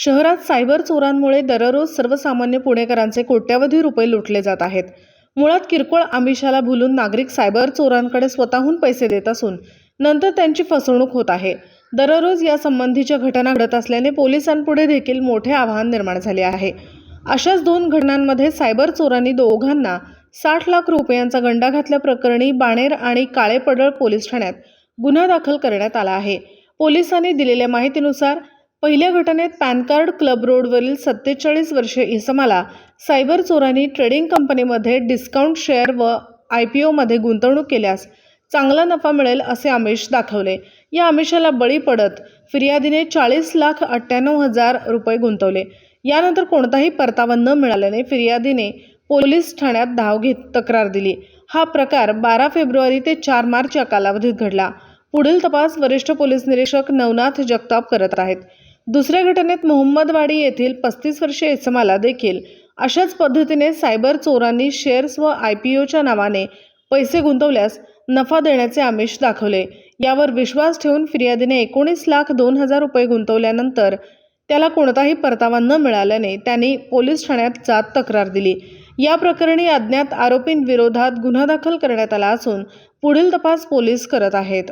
शहरात सायबर चोरांमुळे दररोज सर्वसामान्य पुणेकरांचे कोट्यावधी रुपये लुटले जात आहेत. मुळात किरकोळ आमिषाला भुलून नागरिक सायबर चोरांकडे स्वतःहून पैसे देत असून नंतर त्यांची फसवणूक होत आहे. दररोज या संबंधीच्या घटना घडत असल्याने पोलिसांपुढे देखील मोठे आव्हान निर्माण झाले आहे. अशाच दोन घटनांमध्ये सायबर चोरांनी दोघांना साठ लाख रुपयांचा गंडा घातल्याप्रकरणी बाणेर आणि काळेपडळ पोलीस ठाण्यात गुन्हा दाखल करण्यात आला आहे. पोलिसांनी दिलेल्या माहितीनुसार पहिल्या घटनेत पॅन कार्ड क्लब रोडवरील सत्तेचाळीस वर्षे इसमाला सायबर चोरांनी ट्रेडिंग कंपनीमध्ये डिस्काउंट शेअर व आय पी ओमध्ये गुंतवणूक केल्यास चांगला नफा मिळेल असे आमिष दाखवले. या आमिषाला बळी पडत फिर्यादीने चाळीस लाख अठ्ठ्याण्णव हजार रुपये गुंतवले. यानंतर कोणताही परतावा न मिळाल्याने फिर्यादीने पोलीस ठाण्यात धाव घेत तक्रार दिली. हा प्रकार बारा फेब्रुवारी ते चार मार्च या कालावधीत घडला. पुढील तपास वरिष्ठ पोलीस निरीक्षक नवनाथ जगताप करत आहेत दुसऱ्या घटनेत मोहम्मदवाडी येथील पस्तीस वर्षीय इसमाला देखील अशाच पद्धतीने सायबर चोरांनी शेअर्स व आय पी ओच्या नावाने पैसे गुंतवल्यास नफा देण्याचे आमिष दाखवले. यावर विश्वास ठेवून फिर्यादीने एकोणीस लाख दोन हजार रुपये गुंतवल्यानंतर त्याला कोणताही परतावा न मिळाल्याने त्यांनी पोलीस ठाण्यात जात तक्रार दिली. या प्रकरणी अज्ञात आरोपींविरोधात गुन्हा दाखल करण्यात आला असून पुढील तपास पोलीस करत आहेत.